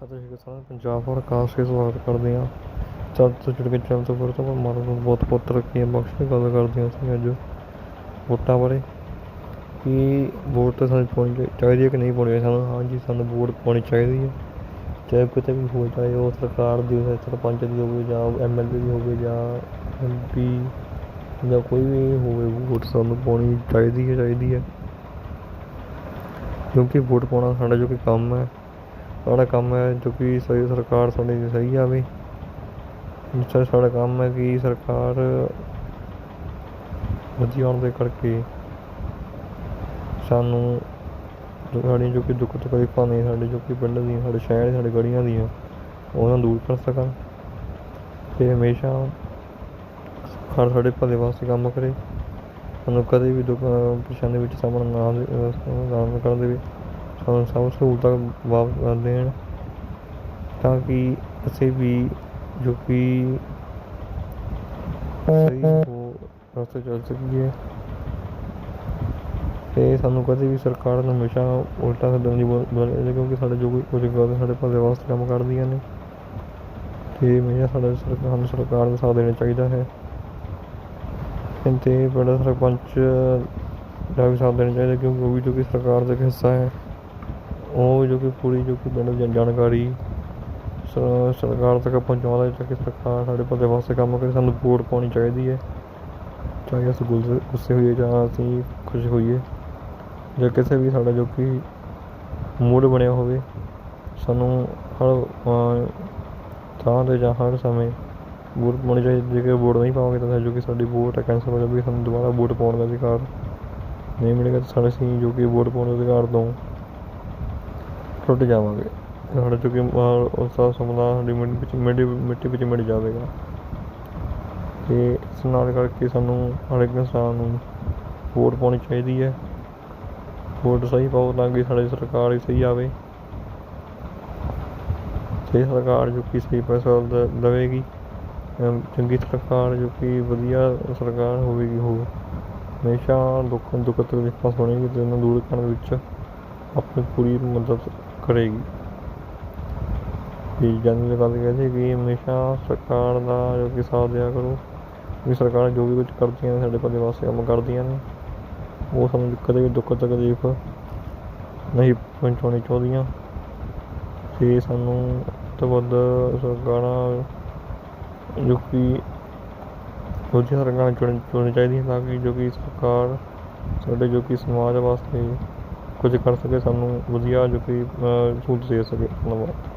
ਸਤਿ ਸ਼੍ਰੀ। ਅਕਾਲ ਪੰਜਾਬ ਪੋਡਕਾਸਟ ਤੇ ਸਵਾਗਤ ਕਰਦੇ ਹਾਂ। ਚੱਲ ਤੋਂ ਜੁੜ ਕੇ ਚੈਨਲ ਤੋਂ ਫਿਰ ਤੋਂ ਮਾਰਨ ਨੂੰ ਬਹੁਤ ਬਹੁਤ ਤਰੱਕੀਆਂ ਬਖਸ਼ ਗੱਲ ਕਰਦੇ ਹਾਂ ਅਸੀਂ ਅੱਜ। ਵੋਟਾਂ ਬਾਰੇ। ਕਿ ਵੋਟ ਤਾਂ ਸਾਨੂੰ ਪਾਉਣੀ ਚਾਹੀਦੀ ਹੈ ਕਿ ਨਹੀਂ ਪਾਉਣੀ ਸਾਨੂੰ ਹਾਂਜੀ ਸਾਨੂੰ ਵੋਟ ਪਾਉਣੀ ਚਾਹੀਦੀ ਹੈ। ਚਾਹੇ ਕਿਤੇ ਵੀ ਹੋ ਚਾਹੇ ਉਹ ਸਰਕਾਰ ਦੀ ਹੋਵੇ ਸਰਪੰਚ ਦੀ ਹੋਵੇ ਜਾਂ ਐਮ ਐਲ ਏ ਦੀ ਹੋਵੇ ਜਾਂ ਐਮ ਪੀ ਜਾਂ ਕੋਈ ਵੀ ਹੋਵੇ, ਵੋਟ ਸਾਨੂੰ ਪਾਉਣੀ ਚਾਹੀਦੀ ਹੈ ਚਾਹੀਦੀ ਹੈ। ਕਿਉਂਕਿ ਵੋਟ ਪਾਉਣਾ ਸਾਡਾ ਜੋ ਕਿ ਕੰਮ ਹੈ। ਸਾਡਾ ਕੰਮ ਹੈ ਜੋ ਕਿ ਸਹੀ ਸਰਕਾਰ ਸਾਡੇ ਦੀ ਸਹੀ ਆਵੇ। ਦੂਸਰਾ ਸਾਡਾ ਕੰਮ ਹੈ ਕਿ ਸਰਕਾਰ ਵਧੀਆ ਆਉਣ ਦੇ ਕਰਕੇ ਸਾਨੂੰ ਜੋ ਸਾਡੀਆਂ ਜੋ ਕਿ ਦੁੱਖ ਤਕਲੀਫਾਂ ਨੇ, ਸਾਡੇ ਜੋ ਕਿ ਪਿੰਡ ਦੀਆਂ, ਸਾਡੇ ਸ਼ਹਿਰ, ਸਾਡੇ ਗਲੀਆਂ ਦੀਆਂ, ਉਹਨਾਂ ਨੂੰ ਦੂਰ ਕਰ ਸਕਣ। ਤੇ ਹਮੇਸ਼ਾ ਹਰ ਸਾਡੇ ਭਲੇ ਵਾਸਤੇ ਕੰਮ ਕਰੇ। ਸਾਨੂੰ ਕਦੇ ਵੀ ਦੁੱਖ ਪਰੇਸ਼ਾਨੀ ਵਿੱਚ ਸਾਹਮਣਾ ਨਾ ਕਰਨ ਦੇਵੇ। ਸਾਨੂੰ ਸਭ ਸਹੂਲਤਾਂ ਵਾਪਸ ਦੇਣ ਤਾਂ ਕਿ ਅਸੀਂ ਵੀ ਜੋ ਕਿ ਸਹੀ ਉਹ ਰਸਤੇ ਚੱਲ ਸਕੀਏ। ਤੇ ਸਾਨੂੰ ਕਦੇ ਵੀ ਸਰਕਾਰ ਨੂੰ ਹਮੇਸ਼ਾ ਉਲਟਾ ਸੱਦਣ ਦੀ ਬੋ- ਕਿਉਂਕਿ ਸਾਡੇ ਜੋ ਕੋਈ ਕੁਝ ਗੱਲ ਸਾਡੇ ਭਲੇ ਵਾਸਤੇ ਕੰਮ ਕਰਦੀਆਂ ਨੇ। ਤੇ ਹਮੇਸ਼ਾ ਸਾਡੇ ਸਰਕਾਰ ਨੂੰ ਸਰਕਾਰ ਦਾ ਸਾਥ ਦੇਣਾ ਚਾਹੀਦਾ ਹੈ। ਤੇ ਬੜਾ ਸਰਪੰਚ ਦਾ ਵੀ ਸਾਥ ਦੇਣਾ ਚਾਹੀਦਾ, ਕਿਉਂਕਿ ਉਹ ਵੀ ਜੋ ਕਿ ਸਰਕਾਰ ਦਾ ਇੱਕ ਹਿੱਸਾ ਹੈ। ਉਹ ਜੋ ਕਿ ਪੂਰੀ ਜੋ ਕਿ ਪਿੰਡ ਦੀ ਜਾਣਕਾਰੀ ਸ- ਸਰਕਾਰ ਤੱਕ ਪਹੁੰਚਾਉਂਦਾ ਤਾਂ ਕਿ ਸਰਕਾਰ ਸਾਡੇ ਭਲੇ ਵਾਸਤੇ ਕੰਮ ਕਰੇ, ਸਾਨੂੰ ਵੋਟ ਪਾਉਣੀ ਚਾਹੀਦੀ ਹੈ। ਚਾਹੇ ਅਸੀਂ ਗੁੱਸੇ ਗੁੱਸੇ ਹੋਈਏ ਜਾਂ ਅਸੀਂ ਖੁਸ਼ ਹੋਈਏ, ਜਾਂ ਕਿਸੇ ਵੀ ਸਾਡਾ ਜੋ ਕਿ ਮੂਡ ਬਣਿਆ ਹੋਵੇ, ਸਾਨੂੰ ਹਰ ਥਾਂ 'ਤੇ ਜਾਂ ਹਰ ਸਮੇਂ ਵੋਟ ਪਾਉਣੀ ਚਾਹੀਦੀ ਜੇਕਰ ਵੋਟ ਨਹੀਂ ਪਾਵਾਂਗੇ ਤਾਂ ਜੋ ਕਿ ਸਾਡੀ ਵੋਟ ਹੈ ਕੈਂਸਲ ਹੋ ਜਾਵੇਗੀ, ਸਾਨੂੰ ਦੁਬਾਰਾ ਵੋਟ ਪਾਉਣ ਦਾ ਅਧਿਕਾਰ ਨਹੀਂ ਮਿਲੇਗਾ। ਤਾਂ ਸਾਡੇ ਅਸੀਂ ਜੋ ਕਿ ਵੋਟ ਪਾਉਣ ਦੇ ਅਧਿਕਾਰ ਤੋਂ ਟੁੱਟ ਜਾਵਾਂਗੇ। ਸਾਡਾ ਜੋ ਕਿ ਅਹ, ਉਸ ਦਾ ਸਮਲਾ ਸਾਡੀ ਮਿੱਟੀ ਵਿੱਚ ਮਿੱਟੀ ਮਿੱਟੀ ਵਿੱਚ ਮਿਲ ਜਾਵੇਗਾ। ਤੇ ਇਸ ਨਾਲ ਕਰਕੇ ਸਾਨੂੰ ਹਰ ਇੱਕ ਇਨਸਾਨ ਨੂੰ ਵੋਟ ਪਾਉਣੀ ਚਾਹੀਦੀ ਹੈ। ਵੋਟ ਸਹੀ ਪਾਓ ਤਾਂ ਕਿ ਸਾਡੀ ਸਰਕਾਰ ਹੀ ਸਹੀ ਆਵੇ। ਤੇ ਸਰਕਾਰ ਜੋ ਕਿ ਸਹੀ ਪੈਸਾ ਦ- ਦੇਵੇਗੀ ਚੰਗੀ ਸਰਕਾਰ ਜੋ ਕਿ ਵਧੀਆ ਸਰਕਾਰ ਹੋਵੇਗੀ ਉਹ ਹਮੇਸ਼ਾ ਲੋਕਾਂ ਦੁੱਖ ਤਕਲੀਫਾਂ ਸੁਣੇਗੀ ਤੇ ਉਹਨਾਂ ਦੂਰ ਕਰਨ ਵਿੱਚ ਆਪਣੀ ਪੂਰੀ ਮਦਦ ਕਰੇਗੀ। ਤੇ ਜਨਰਲ ਗੱਲ ਕਹਿੰਦੇ ਕਿ ਹਮੇਸ਼ਾ ਸਰਕਾਰ ਦਾ ਜੋ ਕਿ ਸਾਥ ਦਿਆ ਕਰੋ। ਵੀ ਸਰਕਾਰ ਜੋ ਵੀ ਕੁਝ ਕਰਦੀਆਂ ਨੇ, ਸਾਡੇ ਭਲੇ ਵਾਸਤੇ ਕੰਮ ਕਰਦੀਆਂ ਨੇ। ਉਹ ਸਾਨੂੰ ਕਦੇ ਵੀ ਦੁੱਖ ਤਕਲੀਫ ਨਹੀਂ ਪਹੁੰਚਾਉਣੀ ਚਾਹੁੰਦੀਆਂ। ਤੇ ਸਾਨੂੰ ਤੋਂ ਵੱਧ ਸਰਕਾਰਾਂ ਜੋ ਕਿ ਵਧੀਆ ਸਰਕਾਰਾਂ ਚੁਣ ਚੁਣਨੀ ਚਾਹੀਦੀਆਂ ਤਾਂ ਕਿ ਜੋ ਕਿ ਸਰਕਾਰ ਸਾਡੇ ਜੋ ਕਿ ਸਮਾਜ ਵਾਸਤੇ ਕੁਝ ਕਰ ਸਕੇ ਸਾਨੂੰ ਵਧੀਆ ਜੋ ਕਿ ਅਹ, ਸਹੂਲਤ ਦੇ ਸਕੇ। ਧੰਨਵਾਦ।